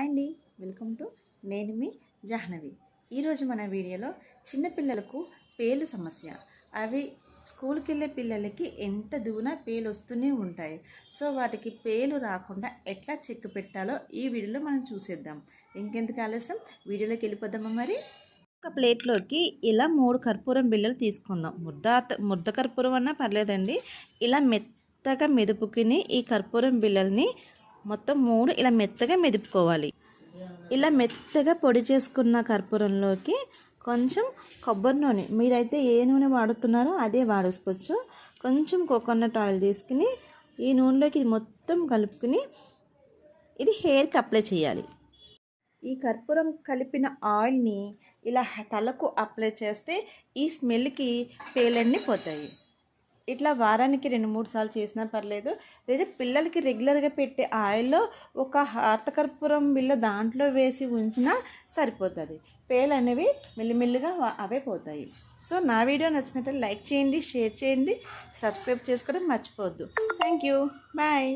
Hi అండి. Welcome to నేను మీ జాహ్నవి. ఈరోజు మన వీడియోలో చిన్నపిల్లలకు పేలు సమస్య. అవి స్కూల్కి వెళ్ళే పిల్లలకి ఎంత దూన పేలు వస్తూనే ఉంటాయి. సో వాటికి పేలు రాకుండా ఎట్లా చెక్ పెట్టాలో ఈ వీడియోలో మనం చూసేద్దాం. ఇంకెందుకు ఆలస్యం? వీడియోలోకి వెళ్ళిపోదామా మరి? ఒక ప్లేట్లోకి ఇలా మూడు కర్పూరం బిళ్ళలు తీసుకుందాం. ముద్ద ముద్ద కర్పూరం అన్నా పర్లేదండి. ఇలా మెత్తగా మెదుపుకుని ఈ కర్పూరం బిళ్ళల్ని మొత్తం మూడు ఇలా మెత్తగా మెదుపుకోవాలి. ఇలా మెత్తగా పొడి చేసుకున్న కర్పూరంలోకి కొంచెం కొబ్బరి నూనె. మీరైతే ఏ నూనె వాడుతున్నారో అదే వాడుకోవచ్చు కొంచెం కోకోనట్ ఆయిల్ తీసుకుని ఈ నూనెలోకి మొత్తం కలుపుకుని ఇది హెయిర్కి అప్లై చేయాలి. ఈ కర్పూరం కలిపిన ఆయిల్ని ఇలా తలకు అప్లై చేస్తే ఈ స్మెల్కి పేలన్నీ పోతాయి. ఇట్లా వారానికి రెండు మూడు సార్లు చేసినా పర్లేదు. లేదా పిల్లలకి రెగ్యులర్గా పెట్టే ఆయిల్లో ఒక హార్తకర్పూరం బిళ్ళ దాంట్లో వేసి ఉంచినా సరిపోతుంది. పేలు అనేవి మెల్లిమెల్లిగా అవే పోతాయి. సో నా వీడియో నచ్చినట్టు లైక్ చేయండి షేర్ చేయండి సబ్స్క్రైబ్ చేసుకోవడం మర్చిపోవద్దు. Thank you bye.